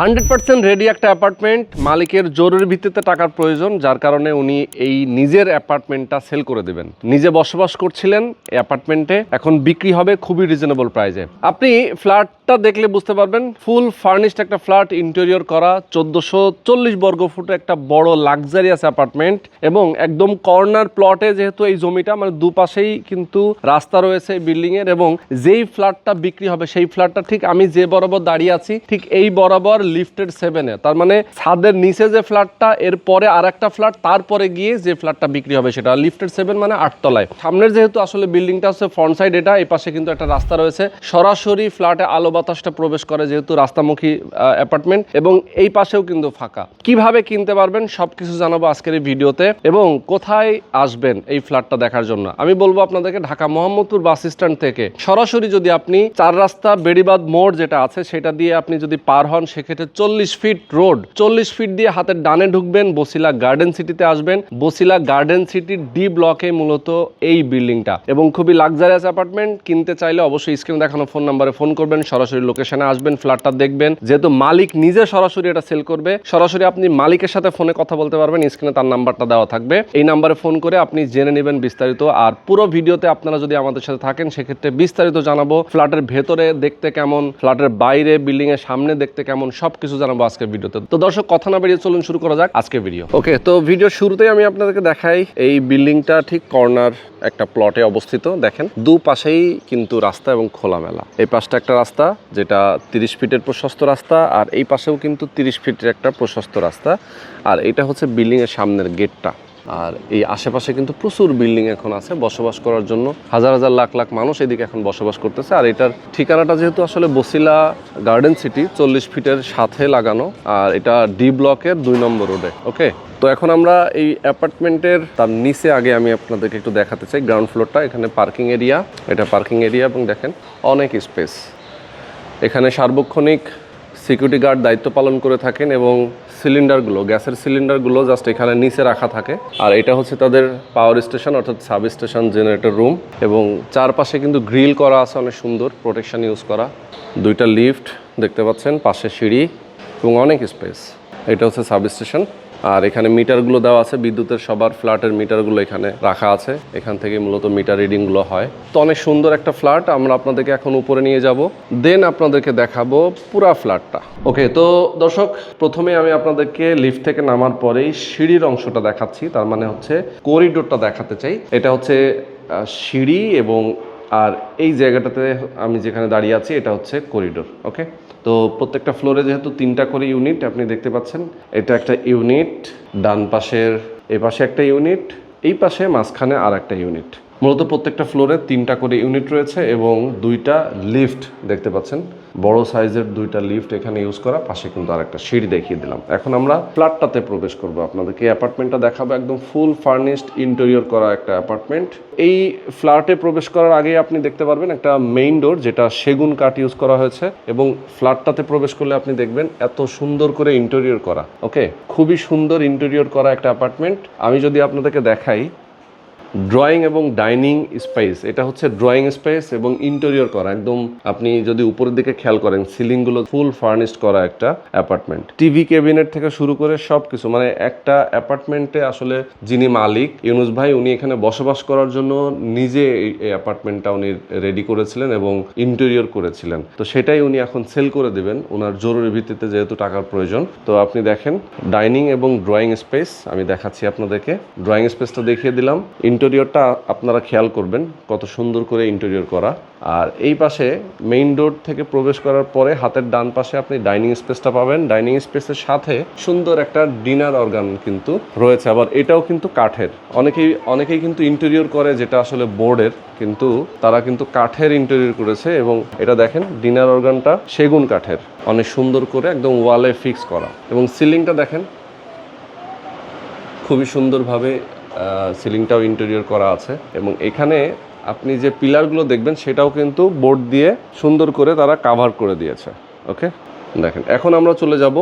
Hundred percent ready একটা apartment মালিকের জরুরি ভিত্তিতে টাকার প্রয়োজন, যার কারণে উনি এই নিজের অ্যাপার্টমেন্টটা সেল করে দেবেন। নিজে বসবাস করছিলেন অ্যাপার্টমেন্টে এখন বিক্রি হবে খুবই রিজনেবল প্রাইসে আপনি ফ্ল্যাটটা দেখলে বুঝতে পারবেন ফুল ফার্নিশড একটা ফ্ল্যাট ইন্টেরিয়র করা, চোদ্দোশো চল্লিশ বর্গ ফুটে একটা বড় লাক্সারিয়াস অ্যাপার্টমেন্ট এবং একদম কর্নার প্লটে যেহেতু এই জমিটা মানে দুপাশেই কিন্তু রাস্তা রয়েছে এই বিল্ডিং এর এবং যেই ফ্ল্যাটটা বিক্রি হবে, সেই ফ্ল্যাটটা ঠিক আমি যে বরাবর দাঁড়িয়ে আছি, ঠিক এই বরাবর লিফটেড সেভেনে তার মানে ছাদের নিচে যে ফ্ল্যাটটা এরপরে আর একটা ফ্ল্যাট তারপরে গিয়ে যে ফ্ল্যাটটা বিক্রি হবে সেটা। লিফটেড সেভেন মানে আটতলায়। সামনের যেহেতু আসলে বিল্ডিংটা হচ্ছে ফ্রন্ট সাইড এটা, এই পাশে কিন্তু একটা রাস্তা রয়েছে। সরাসরি ফ্ল্যাটে আলো বাতাসটা প্রবেশ করে যেহেতু রাস্তামুখী অ্যাপার্টমেন্ট এবং এই পাশেও কিন্তু ফাঁকা। কীভাবে কিনতে পারবেন সবকিছু জানাব আজকের এই ভিডিওতে, এবং কোথায় আসবেন এই ফ্ল্যাটটা দেখার জন্য। আমি বলব আপনাদেরকে ঢাকা মোহাম্মদপুর বাস স্ট্যান্ড থেকে। সরাসরি যদি আপনি চার রাস্তা বেড়িবাদ মোড় যেটা আছে, সেটা দিয়ে আপনি যদি পার হন, সেক্ষেত্রে চল্লিশ ফিট রোড। চল্লিশ ফিট দিয়ে হাতের ডানে ঢুকবেন, বসিলা গার্ডেন সিটিতে আসবেন। বসিলা গার্ডেন সিটির ডি ব্লকে মূলত এই বিল্ডিংটা। এবং খুবই লাক্সারিয়াস অ্যাপার্টমেন্ট, কিনতে চাইলে অবশ্যই স্ক্রিনে দেখানো ফোন নাম্বারে ফোন করবেন, সরাসরি লোকেশনে আসবেন, ফ্ল্যাটটা দেখবেন। যেহেতু মালিক নিজে সরাসরি এটা সেল করবে, সরাসরি আপনি মালিকের সাথে ফোনে কথা বলতে পারবেন, স্ক্রিনে তার নাম্বারটা দেওয়া থাকবে। এই নাম্বারে ফোন করে আপনি জেনে নেবেন বিস্তারিত। আর পুরো ভিডিওতে আপনারা যদি আমাদের সাথে থাকেন, সেক্ষেত্রে বিস্তারিত জানাব, ফ্ল্যাটের ভেতরে দেখতে কেমন, ফ্ল্যাটের বাইরে বিল্ডিং এর সামনে দেখতে কেমন সবকিছু জানাব আজকের ভিডিওতে। তো দর্শক, কথা না বেরিয়ে চলুন শুরু করা যাক আজকের ভিডিও। ওকে, তো ভিডিও শুরুতেই আমি আপনাদেরকে দেখাই, এই বিল্ডিংটা ঠিক কর্নার একটা প্লটে অবস্থিত, দেখেন। দুপাশেই কিন্তু রাস্তা এবং খোলামেলা। এই পাশটা একটা রাস্তা, যেটা তিরিশ ফিটের প্রশস্ত রাস্তা, আর এই পাশেও কিন্তু তিরিশ ফিটের একটা প্রশস্ত রাস্তা। আর এটা হচ্ছে বিল্ডিংয়ের সামনের গেটটা। আর এই আশেপাশে কিন্তু প্রচুর বিল্ডিং এখন আছে বসবাস করার জন্য। হাজার হাজার লাখ লাখ মানুষ এদিকে এখন বসবাস করতেছে। আর এটার ঠিকানাটা যেহেতু আসলে বসিলা গার্ডেন সিটি চল্লিশ ফিটের সাথে লাগানো। আর এটা ডি ব্লকের দুই নম্বর রোডে ওকে তো এখন আমরা এই অ্যাপার্টমেন্টের তার নিচে আগে আমি আপনাদেরকে একটু দেখাতে চাই। গ্রাউন্ড ফ্লোরটা এখানে পার্কিং এরিয়া এটা পার্কিং এরিয়া এবং দেখেন, অনেক স্পেস এখানে সার্বক্ষণিক সিকিউরিটি গার্ড দায়িত্ব পালন করে থাকেন এবং সিলিন্ডারগুলো, গ্যাসের সিলিন্ডারগুলো জাস্ট এখানে নিচে রাখা থাকে। আর এটা হচ্ছে তাদের পাওয়ার স্টেশন অর্থাৎ সাব স্টেশন জেনারেটর রুম এবং চারপাশে কিন্তু গ্রিল করা আছে, অনেক সুন্দর প্রোটেকশন ইউজ করা। দুইটা লিফট দেখতে পাচ্ছেন, পাশে সিঁড়ি এবং অনেক স্পেস এটা হচ্ছে সাব স্টেশন আর এখানে মিটারগুলো দেওয়া আছে, বিদ্যুতের সবার ফ্ল্যাটের মিটারগুলো এখানে রাখা আছে। এখান থেকে মূলত মিটার রিডিংগুলো হয়। তো অনেক সুন্দর একটা ফ্ল্যাট, আমরা আপনাদেরকে এখন উপরে নিয়ে যাব। দেন আপনাদেরকে দেখাবো পুরা ফ্ল্যাটটা। ওকে, তো দর্শক, প্রথমে আমি আপনাদেরকে লিফট থেকে নামার পরেই সিঁড়ির অংশটা দেখাচ্ছি। তার মানে হচ্ছে করিডোরটা দেখাতে চাই। এটা হচ্ছে সিঁড়ি এবং আর এই জায়গাটাতে আমি যেখানে দাঁড়িয়ে আছি, এটা হচ্ছে করিডোর, ওকে? তো প্রত্যেকটা ফ্লোরে যেহেতু তিনটা করে ইউনিট, আপনি দেখতে পাচ্ছেন, এটা একটা ইউনিট, ডান পাশের এই পাশে একটা ইউনিট, এই পাশে মাঝখানে আর একটা ইউনিট। মূলত প্রত্যেকটা ফ্লোরে তিনটা করে ইউনিট রয়েছে এবং দুইটা লিফট দেখতে পাচ্ছেন। বড় সাইজের দুইটা লিফট এখানে ইউজ করা, পাশে কিন্তু আর একটা সিঁড়ি দেখিয়ে দিলাম। এখন আমরা ফ্ল্যাটটাতে প্রবেশ করব। আপনাদেরকে অ্যাপার্টমেন্টটা দেখাবো। একদম ফুল ফার্নিশড ইন্টেরিয়র করা একটা অ্যাপার্টমেন্ট এই ফ্ল্যাটে প্রবেশ করার আগে আপনি দেখতে পারবেন একটা মেইন ডোর যেটা সেগুন কাঠ ইউজ করা হয়েছে। এবং ফ্ল্যাটটাতে প্রবেশ করলে আপনি দেখবেন এত সুন্দর করে ইন্টেরিয়র করা ওকে খুবই সুন্দর ইন্টেরিয়র করা একটা অ্যাপার্টমেন্ট আমি যদি আপনাদেরকে দেখাই ড্রয়িং এবং ডাইনিং স্পেস এটা হচ্ছে ড্রয়িং স্পেস এবং ইন্টেরিয়র করা, একদম আপনি যদি উপরের দিকে খেয়াল করেন সিলিংগুলো ফুল ফার্নিশড করা একটা অ্যাপার্টমেন্ট টিভি ক্যাবিনেট থেকে শুরু করে সব কিছু মানে একটা অ্যাপার্টমেন্টে আসলে যিনি মালিক, ইউনুস ভাই, উনি এখানে বসবাস করার জন্য নিজে এই অ্যাপার্টমেন্টটা উনি রেডি করেছিলেন এবং ইন্টেরিয়র করেছিলেন। তো সেটাই উনি এখন সেল করে দেবেন ওনার জরুরি ভিত্তিতে যেহেতু টাকার প্রয়োজন। তো আপনি দেখেন ডাইনিং এবং ড্রয়িং স্পেস আমি দেখাচ্ছি আপনাদেরকে। ড্রয়িং স্পেসটা দেখিয়ে দিলাম ইন্টেরিয়রটা আপনারা খেয়াল করবেন, কত সুন্দর করে ইন্টেরিয়র করা। আর এই পাশে মেইন ডোর থেকে প্রবেশ করার পরে হাতের ডান পাশে আপনি ডাইনিং স্পেসটা পাবেন। ডাইনিং স্পেসের সাথে সুন্দর একটা ডিনার অর্গান কিন্তু রয়েছে। আবার এটাও কিন্তু কাঠের। অনেকেই অনেকেই কিন্তু ইন্টেরিয়র করে যেটা আসলে বোর্ডের কিন্তু তারা কিন্তু কাঠের ইন্টেরিয়র করেছে এবং এটা দেখেন ডিনার অর্গানটা সেগুন কাঠের। অনেক সুন্দর করে একদম ওয়ালে ফিক্স করা। এবং সিলিংটা দেখেন, খুবই সুন্দরভাবে সিলিংটাও ইন্টেরিয়র করা আছে এবং এখানে আপনি যে পিলারগুলো দেখবেন সেটাও কিন্তু বোর্ড দিয়ে সুন্দর করে তারা কাভার করে দিয়েছে ওকে দেখেন, এখন আমরা চলে যাব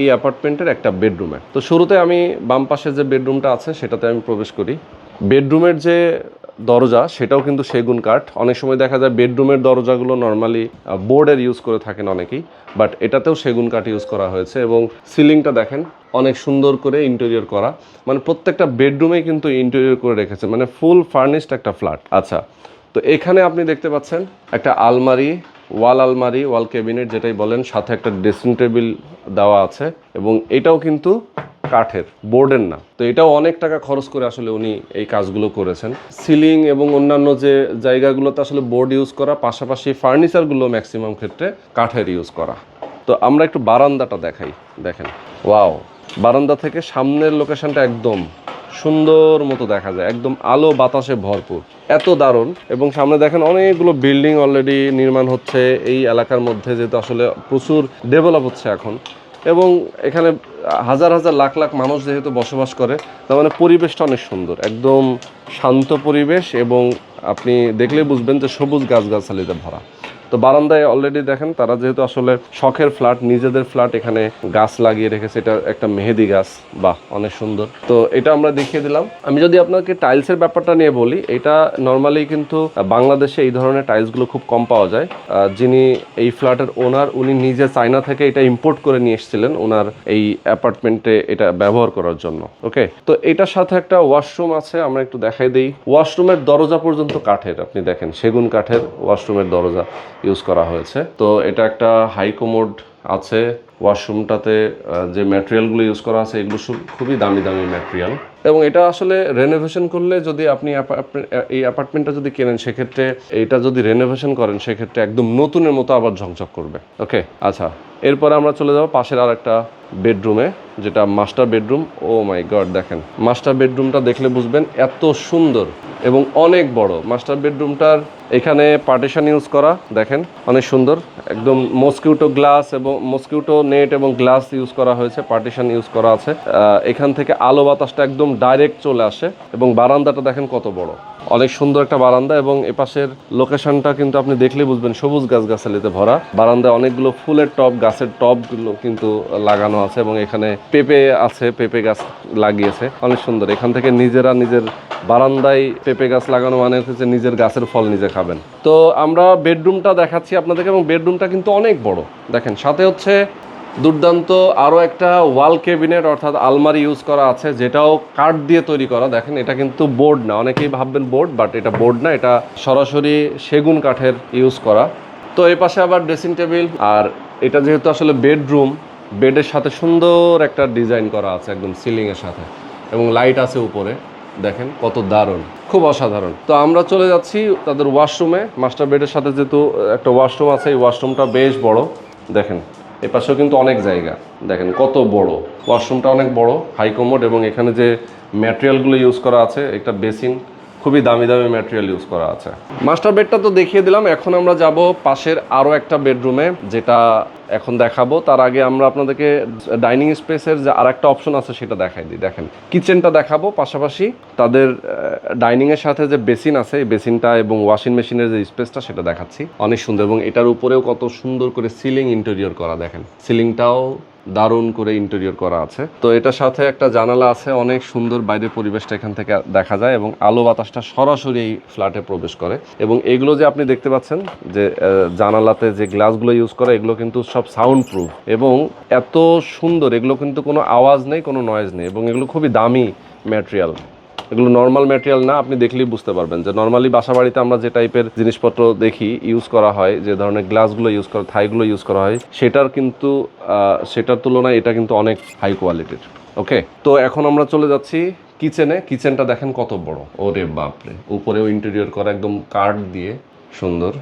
এই অ্যাপার্টমেন্টের একটা বেডরুমে তো শুরুতে আমি বাম পাশে যে বেডরুমটা আছে সেটাতে আমি প্রবেশ করি। বেডরুমের যে দরজা, সেটাও কিন্তু সেগুন কাঠ। অনেক সময় দেখা যায় বেডরুমের দরজাগুলো নর্মালি বোর্ডের ইউজ করে থাকেন অনেকেই বাট এটাতেও সেগুন কাঠ ইউজ করা হয়েছে এবং সিলিংটা দেখেন, অনেক সুন্দর করে ইন্টেরিয়র করা। মানে প্রত্যেকটা বেডরুমে কিন্তু ইন্টেরিয়র করে রেখেছে মানে ফুল ফার্নিশড একটা ফ্ল্যাট আচ্ছা তো এখানে আপনি দেখতে পাচ্ছেন একটা আলমারি ওয়াল আলমারি ওয়াল ক্যাবিনেট যেটাই বলেন, সাথে একটা ড্রেসিং টেবিল দেওয়া আছে এবং এটাও কিন্তু কাঠের, বোর্ডের না। তো এটাও অনেক টাকা খরচ করে আসলে উনি এই কাজগুলো করেছেন। সিলিং এবং অন্যান্য যে জায়গাগুলোতে আসলে বোর্ড ইউজ করা, পাশাপাশি ফার্নিচারগুলো ম্যাক্সিমাম ক্ষেত্রে কাঠের ইউজ করা। তো আমরা একটু বারান্দাটা দেখাই, দেখেন। ওয়াও, বারান্দা থেকে সামনের লোকেশনটা একদম সুন্দর মতো দেখা যায়, একদম আলো বাতাসে ভরপুর। এত দারুণ। এবং সামনে দেখেন অনেকগুলো বিল্ডিং অলরেডি নির্মাণ হচ্ছে, এই এলাকার মধ্যে যেহেতু আসলে প্রচুর ডেভেলপ হচ্ছে এখন। এবং এখানে হাজার হাজার লাখ লাখ মানুষ যেহেতু বসবাস করে, তার মানে পরিবেশটা অনেক সুন্দর, একদম শান্ত পরিবেশ এবং আপনি দেখলে বুঝবেন যে সবুজ গাছগাছালিতে ভরা। তো বারান্দায় অলরেডি দেখেন, তারা যেহেতু আসলে শখের ফ্ল্যাট, নিজেদের ফ্ল্যাট এখানে গাছ লাগিয়ে রেখেছে, এটা একটা মেহেদি গাছ। বাহ, অনেক সুন্দর। তো এটা আমরা দেখিয়ে দিলাম। আমি যদি আপনাকে টাইলসের ব্যাপারটা নিয়ে বলি, এটা নর্মালি কিন্তু বাংলাদেশে এই ধরনের টাইলসগুলো খুব কম পাওয়া যায়। যিনি এই ফ্ল্যাটের ওনার উনি নিজে চায়না থেকে এটা ইম্পোর্ট করে নিয়ে এসেছিলেন ওনার এই অ্যাপার্টমেন্টে এটা ব্যবহার করার জন্য ওকে তো এটার সাথে একটা ওয়াশরুম আছে, আমরা একটু দেখাই দিই। ওয়াশরুমের দরজা পর্যন্ত কাঠের, আপনি দেখেন, সেগুন কাঠের ওয়াশরুমের দরজা। ইউজ করা হয়েছে। তো এটা একটা হাই কোমোড আছে। ওয়াশরুমটাতে যে ম্যাটেরিয়ালগুলো ইউজ করা আছে, এগুলো খুবই দামি দামি ম্যাটেরিয়াল। এবং এটা আসলে রেনোভেশন করলে যদি আপনি এই অ্যাপার্টমেন্টটা যদি কেনেন, সেক্ষেত্রে এটা যদি রেনোভেশন করেন, সেক্ষেত্রে একদম নতুনের মতো আবার ঝকঝক করবে। ওকে আচ্ছা। এরপরে আমরা চলে যাব পাশের আর একটা বেডরুমে, যেটা master bedroom, oh my God, দেখেন। মাস্টার বেডরুমটা দেখলে বুঝবেন এত সুন্দর এবং অনেক বড়। মাস্টার বেডরুমটার এখানে পার্টিশন ইউজ করা, দেখেন, অনেক সুন্দর। একদম মস্কিউটো গ্লাস এবং মস্কিউটো নেট এবং গ্লাস ইউজ করা হয়েছে পার্টিশন ইউজ করা আছে। এখান থেকে আলো বাতাসটা একদম ডাইরেক্ট চলে আসে এবং বারান্দাটা দেখেন কত বড়। অনেক সুন্দর একটা বারান্দা এবং এপাশের লোকেশনটা কিন্তু আপনি দেখলেই বুঝবেন সবুজ গাছগাছালিতে ভরা। বারান্দায় অনেকগুলো ফুলের টব, গাছের টবগুলো কিন্তু লাগানো আছে এবং এখানে পেঁপে আছে, পেঁপে গাছ লাগিয়েছে। অনেক সুন্দর। এখান থেকে নিজেরা নিজের বারান্দায় পেঁপে গাছ লাগানো মানে হচ্ছে নিজের গাছের ফল নিজে খাবেন। তো আমরা বেডরুমটা দেখাচ্ছি আপনাদেরকে এবং বেডরুমটা কিন্তু অনেক বড়। দেখেন, সাথে হচ্ছে দুর্দান্ত আরও একটা ওয়াল কেবিনেট অর্থাৎ আলমারি ইউজ করা আছে, যেটাও কাঠ দিয়ে তৈরি করা। দেখেন, এটা কিন্তু বোর্ড না। অনেকেই ভাববেন বোর্ড, বাট এটা বোর্ড না। এটা সরাসরি সেগুন কাঠের ইউজ করা। তো এই পাশে আবার ড্রেসিং টেবিল আর এটা যেহেতু আসলে বেডরুম বেডের সাথে সুন্দর একটা ডিজাইন করা আছে একদম সিলিংয়ের সাথে এবং লাইট আছে উপরে। দেখেন কত দারুণ, খুব অসাধারণ। তো আমরা চলে যাচ্ছি তাদের ওয়াশরুমে। মাস্টার বেডের সাথে যেহেতু একটা ওয়াশরুম আছে, এই ওয়াশরুমটা বেশ বড়। দেখেন, এ পাশেও কিন্তু অনেক জায়গা। দেখেন কত বড়। ওয়াশরুমটা অনেক বড়, হাই কমোড এবং এখানে যে ম্যাটেরিয়ালগুলো ইউজ করা আছে, একটা বেসিন খুবই দামি দামি ম্যাটেরিয়াল ইউজ করা আছে। মাস্টার বেডটা তো দেখিয়ে দিলাম, এখন আমরা যাব পাশের আরও একটা বেডরুমে যেটা এখন দেখাবো। তার আগে আমরা আপনাদেরকে ডাইনিং স্পেসের যে আর একটা অপশন আছে, সেটা দেখাই দিই। দেখেন কিচেনটা দেখাবো পাশাপাশি। তাদের ডাইনিংয়ের সাথে যে বেসিন আছে, এই বেসিনটা এবং ওয়াশিং মেশিনের যে স্পেসটা সেটা দেখাচ্ছি। অনেক সুন্দর এবং এটার উপরেও কত সুন্দর করে সিলিং ইন্টেরিয়র করা, দেখেন। সিলিংটাও দারুণ করে ইন্টেরিয়র করা আছে। তো এটার সাথে একটা জানালা আছে, অনেক সুন্দর বাইরের পরিবেশটা এখান থেকে দেখা যায় এবং আলো বাতাসটা সরাসরি এই ফ্ল্যাটে প্রবেশ করে। এবং এগুলো যে আপনি দেখতে পাচ্ছেন যে জানালাতে যে গ্লাসগুলো ইউজ করা, এগুলো কিন্তু সব সাউন্ড প্রুফ এবং এত সুন্দর, এগুলো কিন্তু কোনো আওয়াজ নেই, কোনো নয়েজ নেই এবং এগুলো খুবই দামি ম্যাটেরিয়াল এগুলো নর্মাল ম্যাটেরিয়াল না, আপনি দেখলেই বুঝতে পারবেন যে নর্মালি বাসা বাড়িতে আমরা যে টাইপের জিনিসপত্র দেখি ইউজ করা হয়, যে ধরনের গ্লাসগুলো ইউজ করা, থাইগুলো ইউজ করা হয়, সেটার কিন্তু সেটার তুলনায় এটা কিন্তু অনেক হাই কোয়ালিটির ওকে তো এখন আমরা চলে যাচ্ছি কিচেনে কিচেনটা দেখেন কত বড়। ওরে বাপরে, উপরেও ইন্টেরিয়র করা, একদম কাঠ দিয়ে সুন্দর।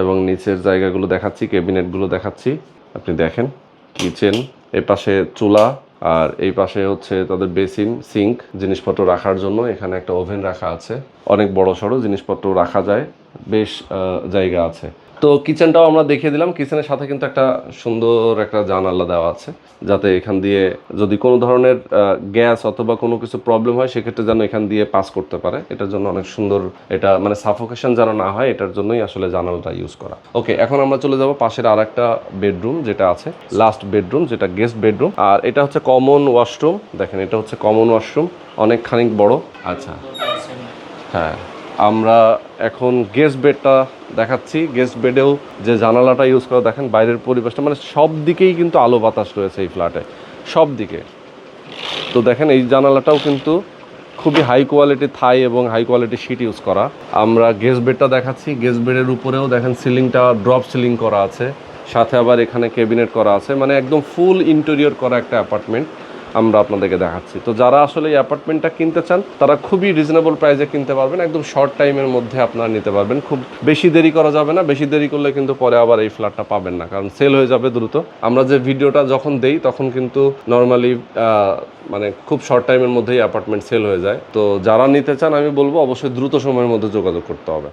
এবং নিচের জায়গাগুলো দেখাচ্ছি ক্যাবিনেটগুলো দেখাচ্ছি। আপনি দেখেন কিচেন এ পাশে চুলা আর এই পাশে হচ্ছে তাদের বেসিন, সিঙ্ক জিনিসপত্র রাখার জন্য এখানে একটা ওভেন রাখা আছে। অনেক বড় সড়ো জিনিসপত্র রাখা যায়। বেশ জায়গা আছে। তো কিচেনটাও আমরা দেখিয়ে দিলাম। কিচেনের সাথে কিন্তু একটা সুন্দর একটা জানালা দেওয়া আছে, যাতে এখান দিয়ে যদি কোনো ধরনের গ্যাস অথবা কোনো কিছু প্রবলেম হয়, সেক্ষেত্রে যেন এখান দিয়ে পাস করতে পারে। এটার জন্য অনেক সুন্দর এটা মানে সাফোকেশন যেন না হয়, এটার জন্যই আসলে জানালাটা ইউজ করা। ওকে এখন আমরা চলে যাব পাশের আর একটা বেডরুম যেটা আছে লাস্ট বেডরুম যেটা গেস্ট বেডরুম আর এটা হচ্ছে কমন ওয়াশরুম দেখেন, এটা হচ্ছে কমন ওয়াশরুম অনেক খানিক বড়। আচ্ছা। হ্যাঁ। আমরা এখন গেস্ট বেডটা দেখাচ্ছি। গেস্ট বেডেও যে জানালাটা ইউজ করা, দেখেন বাইরের পরিবেশটা মানে সব দিকেই কিন্তু আলো বাতাস রয়েছে এই ফ্ল্যাটে সব দিকে। তো দেখেন এই জানালাটাও কিন্তু খুবই হাই কোয়ালিটি থাই এবং হাই কোয়ালিটি শিট ইউজ করা। আমরা গেস্ট বেডটা দেখাচ্ছি। গেস্ট বেডের উপরেও দেখেন সিলিংটা ড্রপ সিলিং করা আছে। সাথে আবার এখানে ক্যাবিনেট করা আছে। মানে একদম ফুল ইন্টেরিয়র করা একটা অ্যাপার্টমেন্ট আমরা আপনাদেরকে দেখাচ্ছি। তো যারা আসলে এই অ্যাপার্টমেন্টটা কিনতে চান, তারা খুবই রিজনেবল প্রাইসে কিনতে পারবেন। একদম শর্ট টাইমের মধ্যে আপনারা নিতে পারবেন। খুব বেশি দেরি করা যাবে না। বেশি দেরি করলে কিন্তু পরে আবার এই ফ্ল্যাটটা পাবেন না, কারণ সেল হয়ে যাবে দ্রুত। আমরা যে ভিডিওটা যখন দেই, তখন কিন্তু নর্মালি মানে খুব শর্ট টাইমের মধ্যেই অ্যাপার্টমেন্ট সেল হয়ে যায়। তো যারা নিতে চান, আমি বলব, অবশ্যই দ্রুত সময়ের মধ্যে যোগাযোগ করতে হবে।